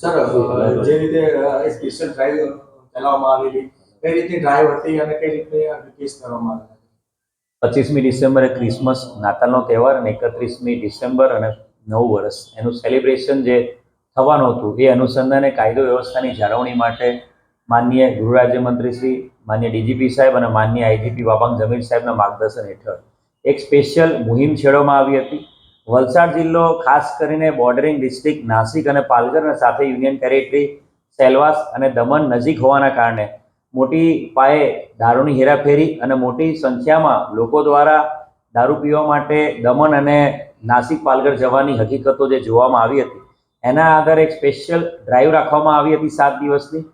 Sir જે રીતે special drive ચલાવવામાં આવેલી કઈ રીતની ડ્રાઈવ હતી અને કઈ રીતે કેસ કરવામાં આવેલા? પચીસમી ડિસેમ્બરે ક્રિસમસ નાતાલનો તહેવાર અને એકત્રીસમી ડિસેમ્બર અને નવું વર્ષ. એનું સેલિબ્રેશન જે થવાનું હતું એ અનુસંધાને કાયદો વ્યવસ્થાની જાળવણી માટે માનનીય ગૃહ રાજ્યમંત્રી શ્રી માન્ય ડીજીપી સાહેબ અને માનનીય આઈજીપી બાબાંગ જમીર સાહેબના માર્ગદર્શન હેઠળ એક સ્પેશિયલ મુહિમ છેડવામાં આવી હતી. વલસાડ જિલ્લો ખાસ કરીને બોર્ડરિંગ ડિસ્ટ્રિક્ટ નાસિક અને પાલઘરના સાથે યુનિયન ટેરેટરી સેલવાસ અને દમણ નજીક હોવાના કારણે મોટી પાયે દારૂની હેરાફેરી અને મોટી સંખ્યામાં લોકો દ્વારા દારૂ પીવા માટે દમણ અને નાસિક પાલઘર જવાની હકીકતો જે જોવામાં આવી હતી, એના આધારે એક સ્પેશિયલ ડ્રાઈવ રાખવામાં આવી હતી સાત દિવસની.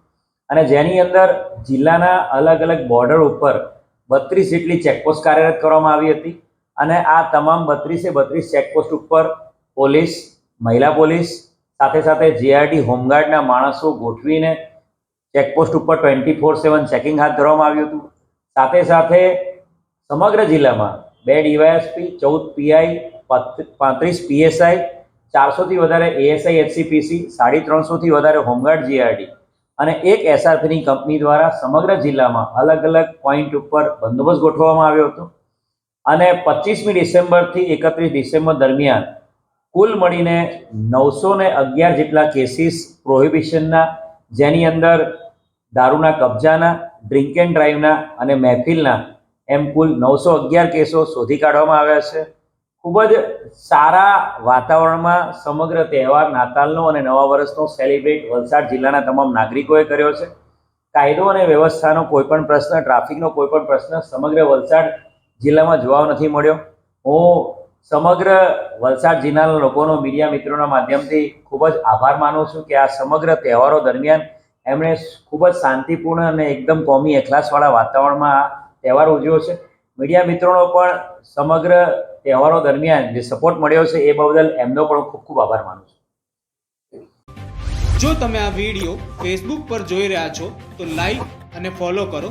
અને જેની અંદર જિલ્લાના અલગ અલગ બોર્ડર ઉપર બત્રીસ જેટલી ચેકપોસ્ટ કાર્યરત કરવામાં આવી હતી. અને આ તમામ બત્રીસે બત્રીસ ચેકપોસ્ટ ઉપર પોલીસ, મહિલા પોલીસ, સાથે સાથે જીઆરડી હોમગાર્ડના માણસો ગોઠવીને ચેકપોસ્ટ ઉપર ટ્વેન્ટી ફોર સેવન ચેકિંગ હાથ ધરવામાં આવ્યું હતું. સાથે સાથે સમગ્ર જિલ્લામાં બે ડીવાયએસપી ચૌદ પીઆઈ પાંત્રીસ પીએસઆઈ ચારસોથી વધારે એએસઆઈ એચસીપીસી સાડી ત્રણસોથી વધારે હોમગાર્ડ જીઆરડી અને એક એસઆરપીની કંપની દ્વારા સમગ્ર જિલ્લામાં અલગ અલગ પોઈન્ટ ઉપર બંદોબસ્ત ગોઠવવામાં આવ્યો હતો. અને પચીસમી ડિસેમ્બરથી એકત્રીસ ડિસેમ્બર દરમિયાન કુલ મળીને નવસો ને અગિયાર જેટલા કેસીસ પ્રોહિબિશનના જેની અંદર દારૂના કબજાના ડ્રિંક એન્ડ ડ્રાઈવના અને મહેફિલના એમ કુલ નવસો અગિયાર કેસો શોધી કાઢવામાં આવ્યા છે. ખૂબ જ સારા વાતાવરણમાં સમગ્ર તહેવાર નાતાલનો અને નવા વર્ષનો સેલિબ્રેટ વલસાડ જિલ્લાના તમામ નાગરિકોએ કર્યો છે. કાયદો અને વ્યવસ્થાનો કોઈ પણ પ્રશ્ન ટ્રાફિકનો કોઈ પણ પ્રશ્ન સમગ્ર વલસાડ જિલ્લામાં જોવા નથી મળ્યો. હું સમગ્ર વલસાડ જિલ્લાના લોકોનો, મીડિયા મિત્રોના માધ્યમથી ખૂબ જ આભાર માનું છું કે આ સમગ્ર તહેવારો દરમિયાન એમણે ખૂબ જ શાંતિપૂર્ણ અને એકદમ કોમી એખલાસવાળા વાતાવરણમાં આ તહેવાર ઉજવ્યો છે. મીડિયા મિત્રોનો પણ સમગ્ર તહેવારો દરમિયાન જે સપોર્ટ મળ્યો છે એ બદલ એમનો પણ ખૂબ ખૂબ આભાર માનું છું. જો તમે આ વીડિયો ફેસબુક પર જોઈ રહ્યા છો, તો લાઈક અને ફોલો કરો.